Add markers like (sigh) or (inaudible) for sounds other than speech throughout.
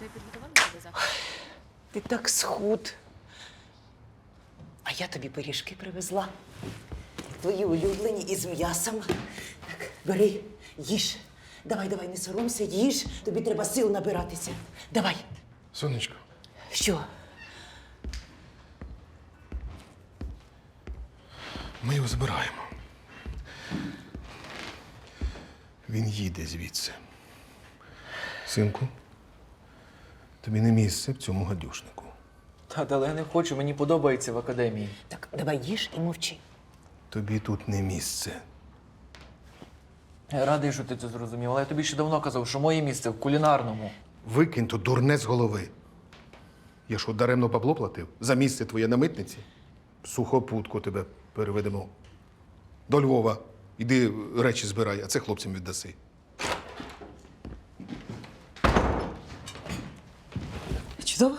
Вже підготувалися до заходу? Ти так схуд. А я тобі пиріжки привезла. Твої улюблені із м'ясом. Так, бери, їж. Давай, давай, не соромся, їж. Тобі треба сил набиратися. Давай. Сонечко, Що? ми його збираємо. Він їде звідси. Синку, тобі не місце в цьому гадюшнику. Та, але я не хочу, мені подобається в академії. Так, давай їж і мовчи. Тобі тут не місце. Я радий, що ти це зрозумів, але я тобі ще давно казав, що моє місце в кулінарному. Викинь то дурне з голови. Я що, даремно бабло платив? За місце твоє на митниці? Сухопутку тебе переведемо. До Львова. Іди речі збирай, а це хлопцям віддаси. Чудово.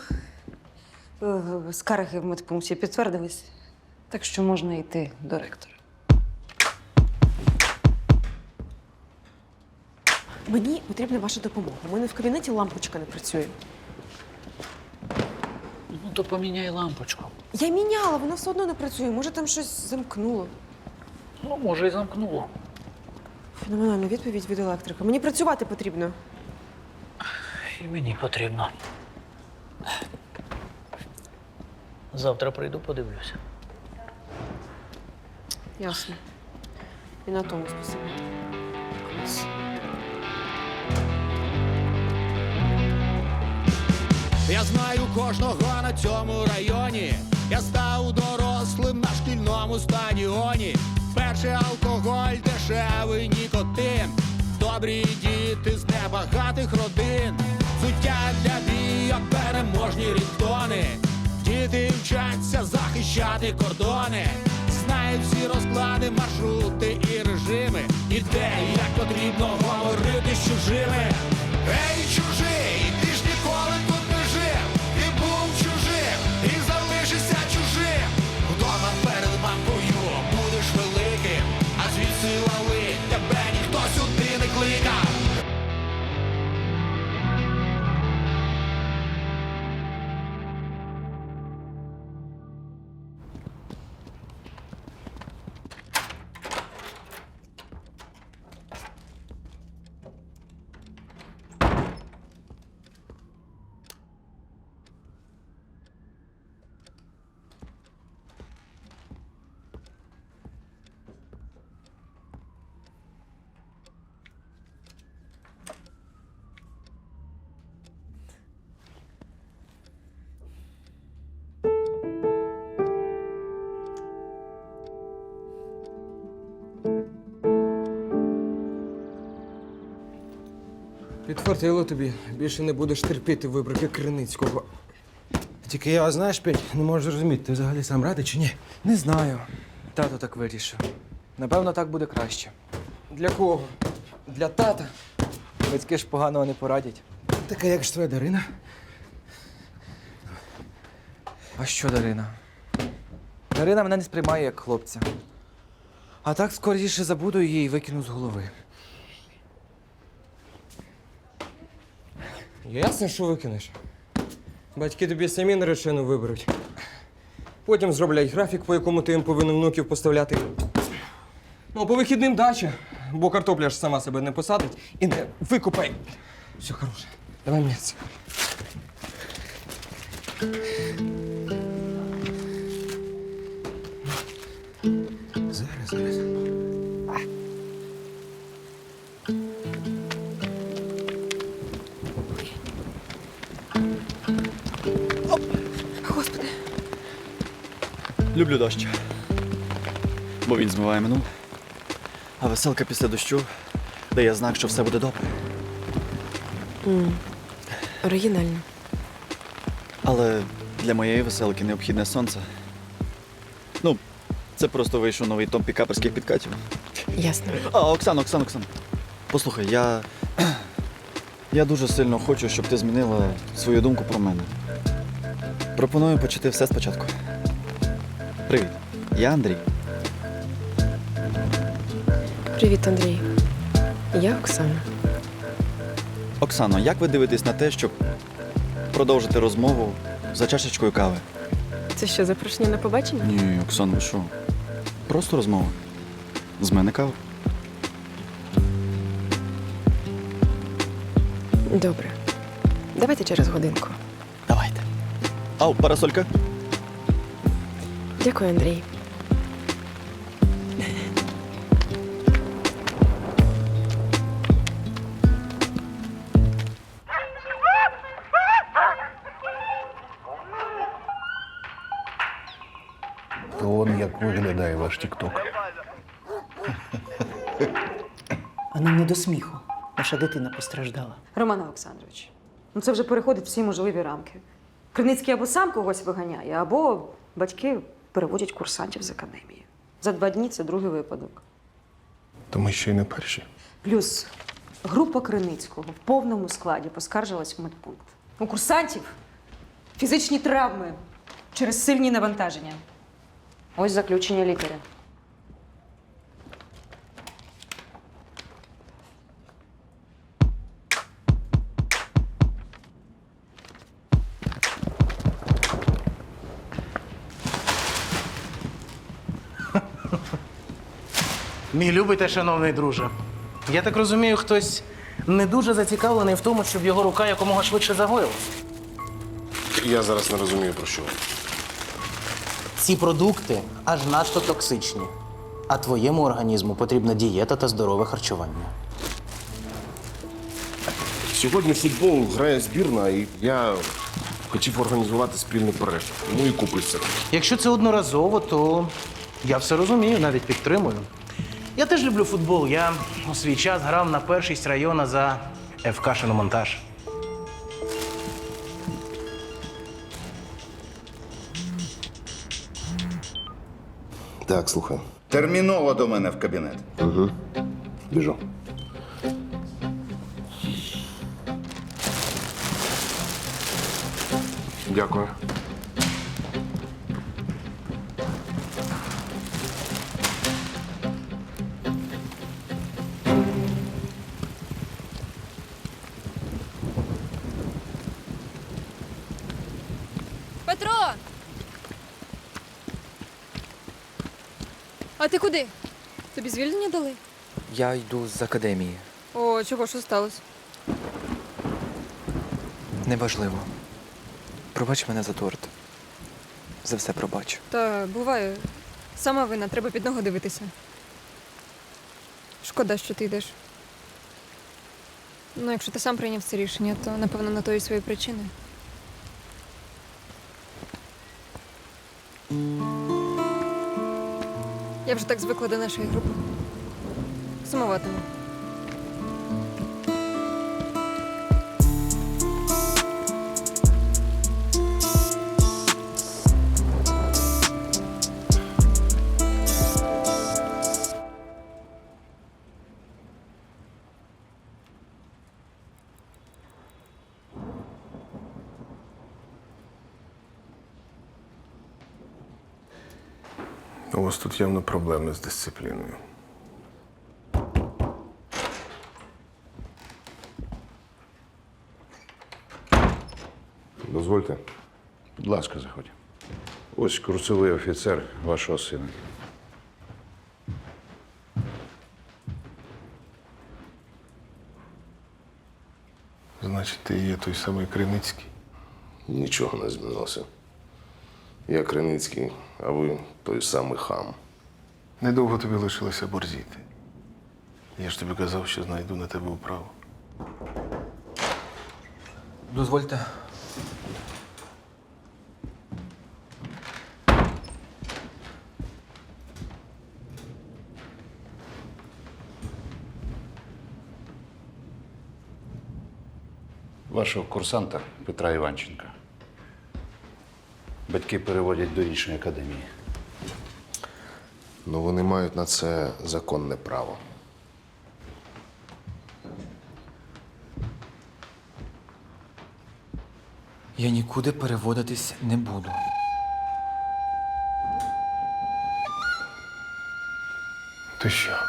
Е, Скарги в медпункті підтвердились, так що можна йти до ректора. Мені потрібна ваша допомога. У мене в кабінеті лампочка не працює. Ну, то поміняй лампочку. Я міняла, вона все одно не працює. Може, там щось замкнуло. Ну, може, і замкнуло. Феноменальна відповідь від електрика. Мені працювати потрібно. І мені потрібно. Завтра прийду, подивлюся. Ясно. І на тому спасибі. Я знаю кожного на цьому районі. Я став дорослим на шкільному стадіоні. Перший алкоголь, дешевий нікотин. Добрі діти з небагатих родин. Суття для бійок, переможні рідтони. Діти вчаться захищати кордони. Знають всі розклади, маршрути і режими. І де як потрібно говорити з чужими. Підтвердило тобі, більше не будеш терпіти вибрики Криницького. Тільки я, знаєш, Петь, не можу зрозуміти, ти взагалі сам радий чи ні? Не знаю. Тато так вирішив. Напевно, так буде краще. Для кого? Для тата. Батьки ж поганого не порадять. Така як ж твоя Дарина? А що Дарина? Дарина мене не сприймає як хлопця. А так скоріше забуду її і викину з голови. Ясно, що викинеш. Батьки тобі самі наречену виберуть. Потім зроблять графік, по якому ти їм повинен внуків поставляти. Ну, а по вихідним дача, бо картопля ж сама себе не посадить і не викупай. Все хороше. Давай мені Люблю дощ. Бо він змиває минуле. А веселка після дощу дає знак, що все буде добре. оригінально. Але для моєї веселки необхідне сонце. Ну, це просто вийшов новий том пікаперських підкатів. Ясно. А, Оксана, Оксана, Оксана. Послухай, я. (clears throat) Я дуже сильно хочу, щоб ти змінила свою думку про мене. Пропоную почати все спочатку. Привіт, я Андрій. Привіт, Андрій. Я Оксана. Оксано, як ви дивитесь на те, щоб продовжити розмову за чашечкою кави. Це що, запрошення на побачення? Ні, Оксан, ви що? Просто розмова. З мене кава. Добре. Давайте через годинку. Давайте. Ау, парасолька. Дякую, Андрій. Он як виглядає ваш тікток. А нам не до сміху. Наша дитина постраждала. Роман Олександрович, ну це вже переходить всі можливі рамки. Криницький або сам когось виганяє, або батьки переводять курсантів з академії. За два дні це другий випадок. То ми ще й не перші. Плюс група Криницького в повному складі поскаржилась в медпункт. У курсантів фізичні травми через сильні навантаження. Ось заключення лікаря. Мій любий та шановний друже. Я так розумію, хтось не дуже зацікавлений в тому, щоб його рука якомога швидше загоїлась. Я зараз не розумію про що. Ці продукти аж надто токсичні. А твоєму організму потрібна дієта та здорове харчування. Сьогодні в футбол грає збірна, і я хотів організувати спільний перегляд. Ну і купився. Якщо це одноразово, то я все розумію, навіть підтримую. Я теж люблю футбол. Я у свій час грав на першість району за ФК «Шиномонтаж». Так, слухай. Терміново до мене в кабінет. Біжу. Дякую. Ти куди? Тобі звільнення дали? Я йду з академії. О, чого що сталося? Неважливо. Пробач мене за торт. За все пробач. Та буває. Сама вина, треба під ногу дивитися. Шкода, що ти йдеш. Ну, якщо ти сам прийняв це рішення, то напевно на то і свої причини. Я вже так звикла до нашої групи. Сумуватиму. Проблеми з дисципліною. Дозвольте. Будь ласка, заходь. Ось курсовий офіцер вашого сина. Значить, ти є той самий Криницький. Нічого не змінилося. Я Криницький, а ви той самий хам. Недовго тобі лишилося борзіти. Я ж тобі казав, що знайду на тебе управу. Дозвольте. Вашого курсанта Петра Іванченка. Батьки переводять до іншої академії. Ну вони мають на це законне право. Я нікуди переводитись не буду. Ти що?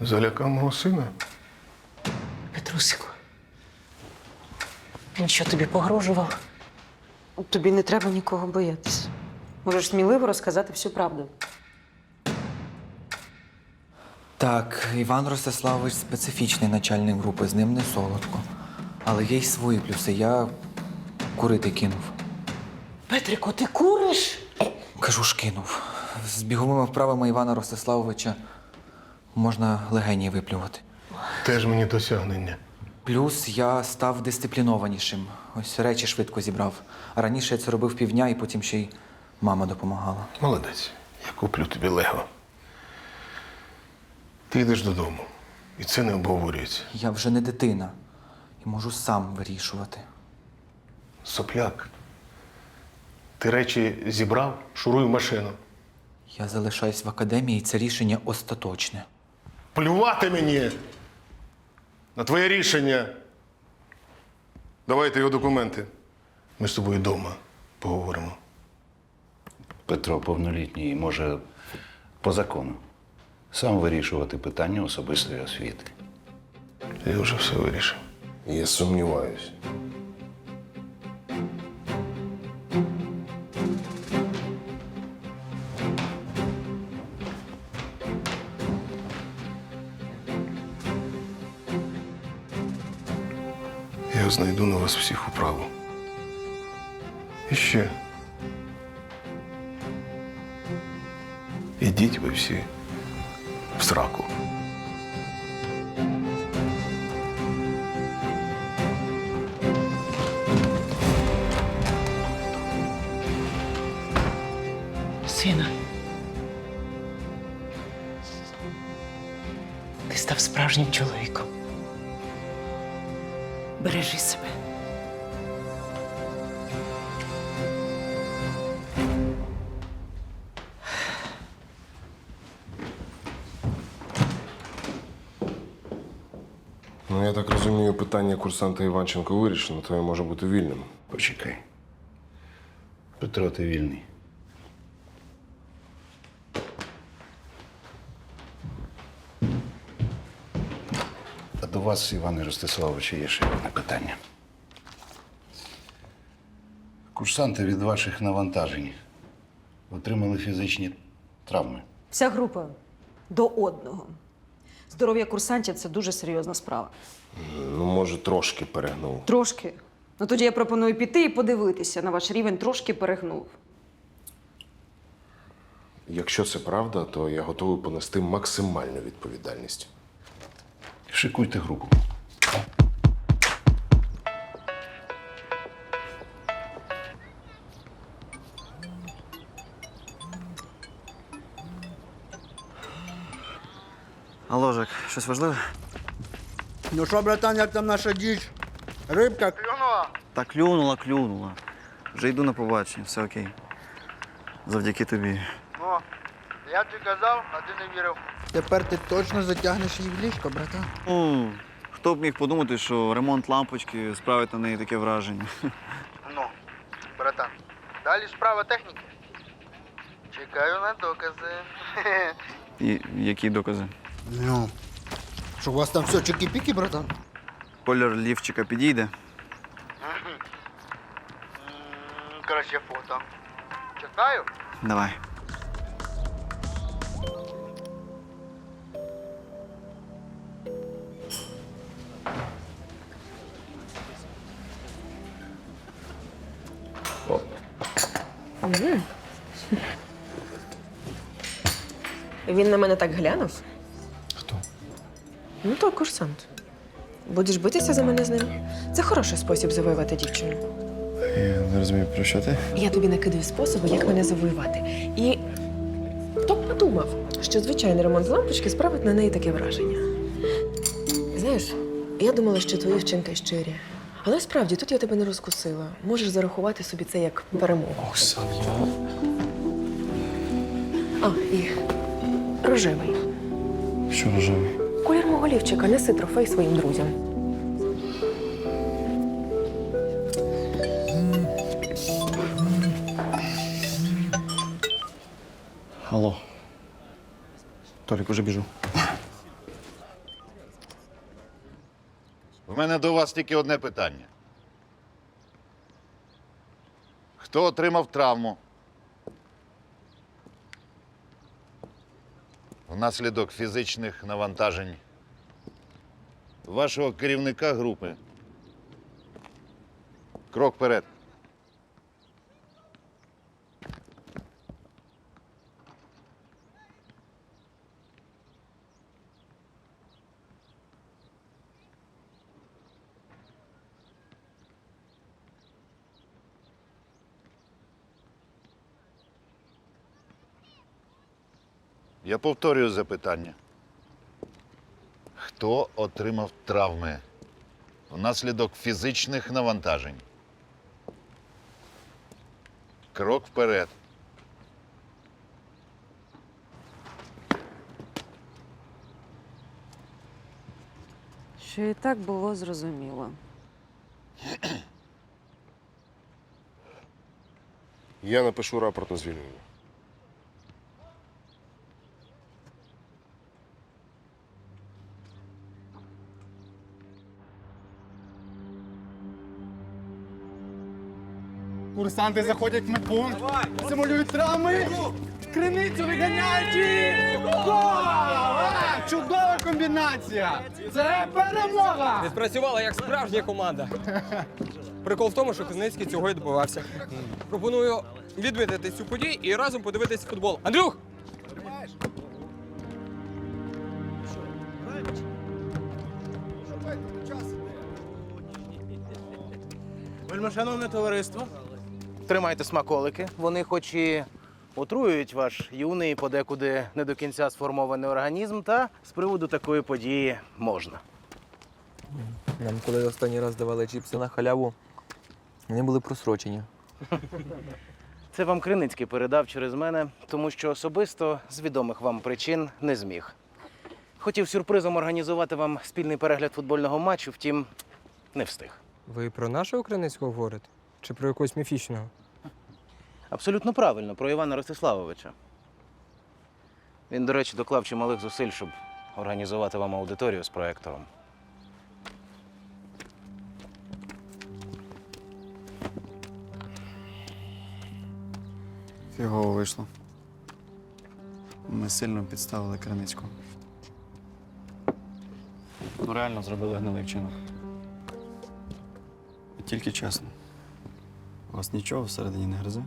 Залякав мого сина? Петрусику, Він що тобі погрожував? Тобі не треба нікого боятися. Можеш сміливо розказати всю правду. Так, Іван Ростиславович специфічний начальник групи, з ним не солодко. Але є й свої плюси. Я курити кинув. Петрико, ти куриш? Кажу ж кинув. З біговими вправами Івана Ростиславовича можна легені виплювати. Теж мені досягнення. Плюс я став дисциплінованішим. Ось речі швидко зібрав. А раніше я це робив півдня і потім ще й мама допомагала. Молодець. Я куплю тобі лего. Ти йдеш додому. І це не обговорюється. Я вже не дитина і можу сам вирішувати. Сопляк. Ти речі зібрав, шуруй в машину. Я залишаюсь в академії, і це рішення остаточне. Плювати мені на твоє рішення. Давайте його документи. Ми з тобою вдома поговоримо. Петро повнолітній і може по закону сам вирішувати питання особистої освіти. Я вже все вирішив. Я сумніваюся. Я знайду на вас всіх управу. І ще. Ідіть ви всі в сраку. Сина. Ти став справжнім чоловіком. Ну, я так розумію, питання курсанта Іванченко вирішено, то я можу бути вільним. Почекай. Петро, ти вільний. А до вас, Іване Ростиславовичу, є ще одне питання. Курсанти від ваших навантажень отримали фізичні травми. Вся група до одного. Здоров'я курсантів це дуже серйозна справа. Ну, може, трошки перегнув. Трошки. Ну тоді я пропоную піти і подивитися на ваш рівень трошки перегнув. Якщо це правда, то я готовий понести максимальну відповідальність. Шикуйте групу. Алло, Жек, щось важливе? Ну що, братан, як там наша діч? Рибка клюнула? Та клюнула, клюнула. Вже йду на побачення, все окей. Завдяки тобі. Ну, я тобі казав, а ти не вірив. Тепер ти точно затягнеш її в ліжко, братан. Ну, хто б міг подумати, що ремонт лампочки справить на неї таке враження. Ну, братан, далі справа техніки. Чекаю на докази. І які докази? Ну, що у вас там все чики-піки, братан? Колір лівчика підійде. Краще фото. Чекаю. Давай. Він на мене так глянув. Ну, то курсант. Будеш битися за мене з ним? Це хороший спосіб завоювати дівчину. Я не розумію, про що ти? Я тобі накидаю способи, як мене завоювати. І хто б подумав, що звичайний ремонт лампочки справить на неї таке враження. Знаєш, я думала, що твої вчинки щирі. Але справді тут я тебе не розкусила. Можеш зарахувати собі це як перемогу. Оксана. А, і рожевий. Що рожевий? Колір мого лівчика, неси трофей своїм друзям. Алло. Толік, уже біжу. У мене до вас тільки одне питання. Хто отримав травму? Внаслідок фізичних навантажень вашого керівника групи. Крок вперед. Я повторюю запитання. Хто отримав травми внаслідок фізичних навантажень? Крок вперед. Що і так було зрозуміло. Я напишу рапорт на звільнення. Курсанти заходять в медпункт, симулюють травми. Криницю виганяють і... Гол! Чудова комбінація! Це перемога! Відпрацювала як справжня команда. Прикол в тому, що Кузнецький цього і добивався. Пропоную відвідати цю подію і разом подивитись футбол. Андрюх! Вельмишановне товариство, тримайте смаколики. Вони хоч і отруюють ваш юний, подекуди не до кінця сформований організм, та з приводу такої події можна. Нам коли останній раз давали чіпси на халяву, вони були просрочені. (laughs) Це вам Криницький передав через мене, тому що особисто з відомих вам причин не зміг. Хотів сюрпризом організувати вам спільний перегляд футбольного матчу, втім, не встиг. Ви про нашого Криницького говорите? Чи про якогось міфічного? Абсолютно правильно, про Івана Ростиславовича. Він, до речі, доклав чималих зусиль, щоб організувати вам аудиторію з проектором. Фігово вийшло. Ми сильно підставили Криницького. Ну, реально зробили гнилий вчинок. Тільки чесно. У вас нічого всередині не гризе?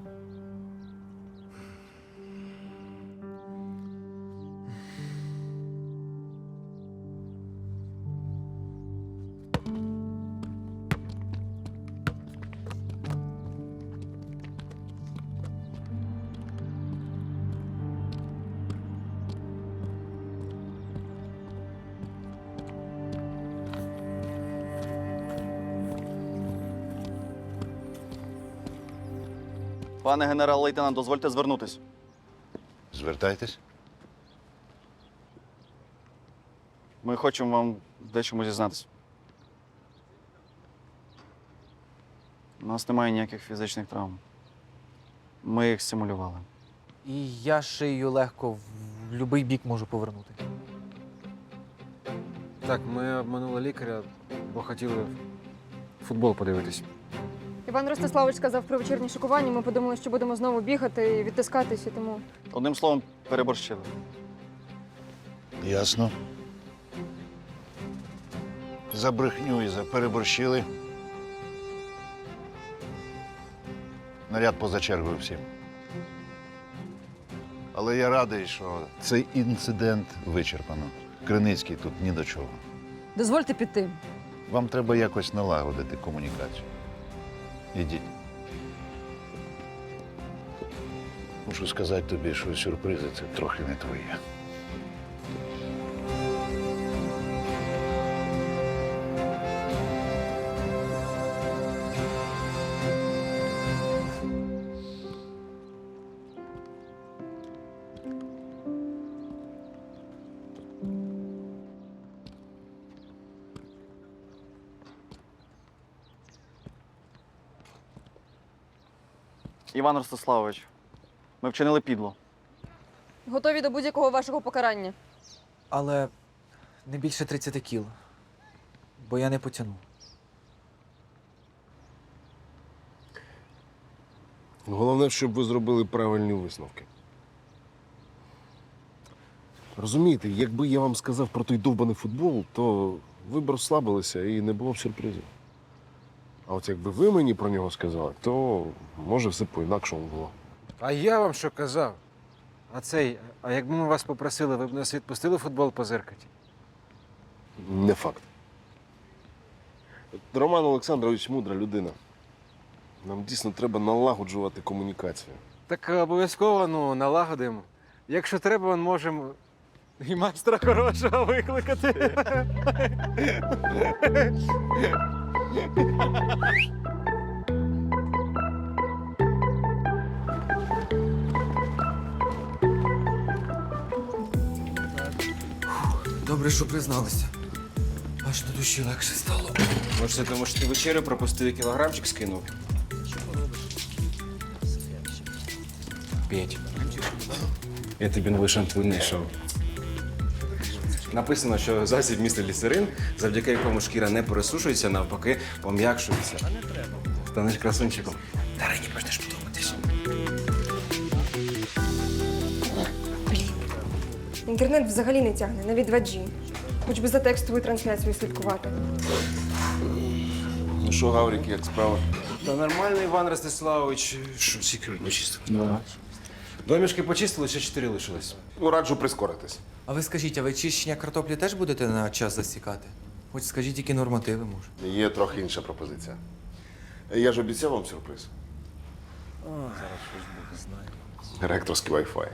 Пане генерал-лейтенант, дозвольте звернутись. Звертайтесь. Ми хочемо вам дечому зізнатись. У нас немає ніяких фізичних травм. Ми їх симулювали. І я шию легко в будь-який бік можу повернути. Так, ми обманули лікаря, бо хотіли футбол подивитись. Іван Ростиславович сказав про вечірнє шокування. Ми подумали, що будемо знову бігати і відтискатися, тому. Одним словом, переборщили. Ясно. За брехню і за переборщили. Наряд поза чергою всім. Але я радий, що цей інцидент вичерпано. Криницький тут ні до чого. Дозвольте піти. Вам треба якось налагодити комунікацію. Ідіть. Мушу сказати тобі, що сюрпризи це трохи не твоє. Іван Ростиславович, ми вчинили підло. Готові до будь-якого вашого покарання. Але не більше 30 кіл. Бо я не потягну. Головне, щоб ви зробили правильні висновки. Розумієте, якби я вам сказав про той довбаний футбол, то ви б розслабилися і не було б сюрпризів. А от якби ви мені про нього сказали, то може все по-інакшому було. А я вам що казав? А цей, а якби ми вас попросили, ви б нас відпустили футбол позиркати? Не факт. Роман Олександрович мудра людина. Нам дійсно треба налагоджувати комунікацію. Так обов'язково ну, налагодимо. Якщо треба, ми можемо і майстра хорошого викликати. (laughs) Добре, що призналися. Аж на душі легше стало. Може, це тому що ти вечерю пропустив і кілограмчик скинув? П'ять. Я тобі новий шампунь знайшов. Написано, що засіб містить лісерин, завдяки якому шкіра не пересушується, навпаки, пом'якшується. Станеш красунчиком. Дарині почнеш подобатись. Інтернет взагалі не тягне, навіть 2G. Хоч би за текстовою трансляцією слідкувати. Ну що, Гаврик, як справа? Та нормально, Іван Ростиславович. Що, почистив? Да. Домішки почистили, ще чотири лишилось. Ну, раджу прискоритись. А ви скажіть, а ви чищення картоплі теж будете на час засікати? Хоч скажіть, які нормативи може. Є трохи інша пропозиція. Я ж обіцяв вам сюрприз. Зараз Ректорський Wi-Fi.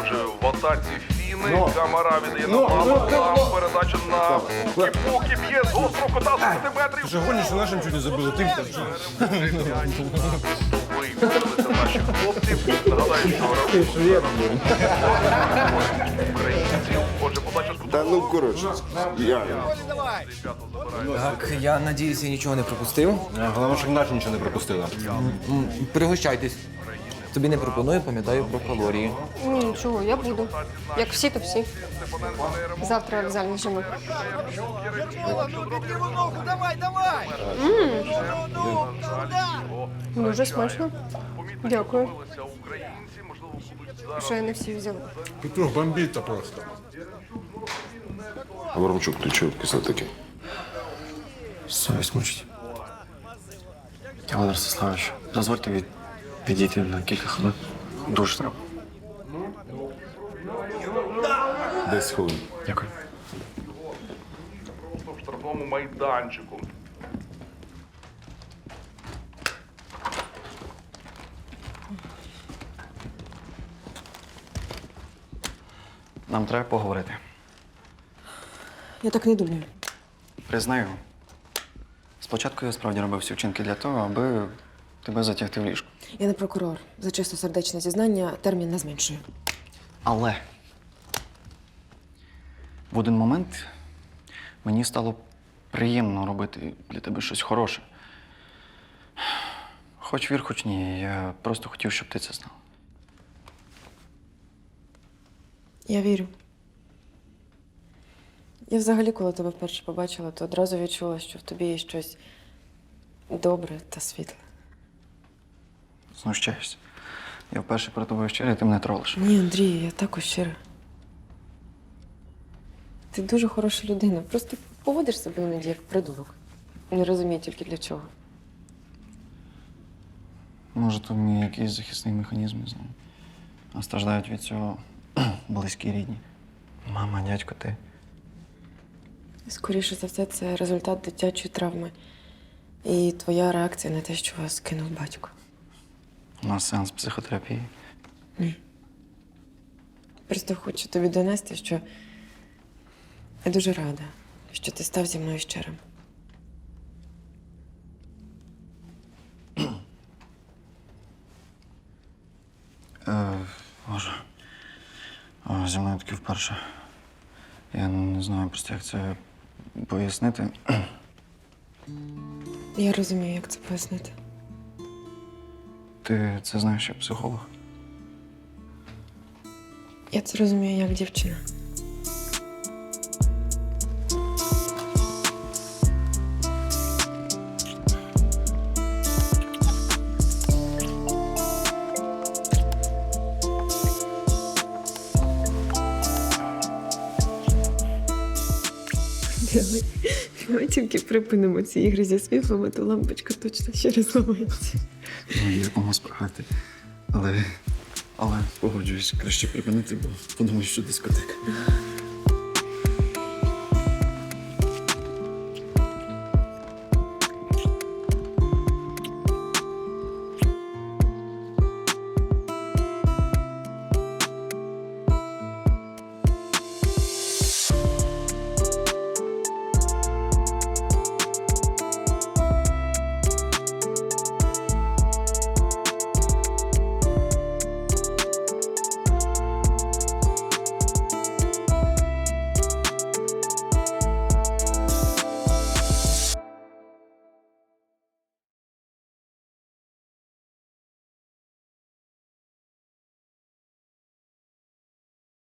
Отже, в атаці Фіни Камара віддає на маму, там передача на Кіпуки б'є з гострого кота з сантиметрів. Ти ж що нашим чуть не забили, тим там що. Виявилися наші хлопці. Нагадаю, що українців. Отже, подача Та ну коротше. Я. Так, я надіюся, я нічого не пропустив. Головне, щоб наші нічого не пропустили. М, Пригощайтесь. Тобі не пропоную, пам'ятаю про калорії. Ні, нічого, я буду. Як всі, то всі. Завтра в залі жінок. М. Дуже смачно. Дякую. Ще не всі взяли. Петрух, бомбіта просто. Абрамчук, ти чого кисло таке? Совість мучить. Іван Ростиславович, дозвольте від... відійти на кілька хвилин. Дуже треба. Десять хвилин. Дякую. в штрафному майданчику. Нам треба поговорити. Я так не думаю. Признаю. Спочатку я справді робив всі вчинки для того, аби тебе затягти в ліжко. Я не прокурор. За чистосердечне зізнання термін не зменшую. Але в один момент мені стало приємно робити для тебе щось хороше. Хоч вір, хоч ні, я просто хотів, щоб ти це знав. Я вірю. Я взагалі, коли тебе вперше побачила, то одразу відчула, що в тобі є щось добре та світле. Знущаєшся. Я вперше перед тобою щирий, ти мене тролиш. Ні, Андрій, я також щира. Ти дуже хороша людина. Просто поводиш себе іноді як придурок. Не розумію тільки для чого. Може, то мій якийсь захисний механізм, не знаю. А страждають від цього (clears throat) близькі рідні. Мама, дядько, ти. Скоріше за все, це результат дитячої травми. І твоя реакція на те, що вас кинув батько. У нас сеанс психотерапії. Просто хочу тобі донести, що я дуже рада, що ти став зі мною щирим. Е, Боже. О, зі мною таки вперше. Я не знаю просто, як це пояснити. Я розумію, як це пояснити. Ти це знаєш як психолог? Я це розумію як дівчина. Тільки припинимо ці ігри зі світлами, то лампочка точно ще раз ламається. Ну, є кому спрагати. Але. Але погоджуюсь, краще припинити, бо подумаю, що дискотека.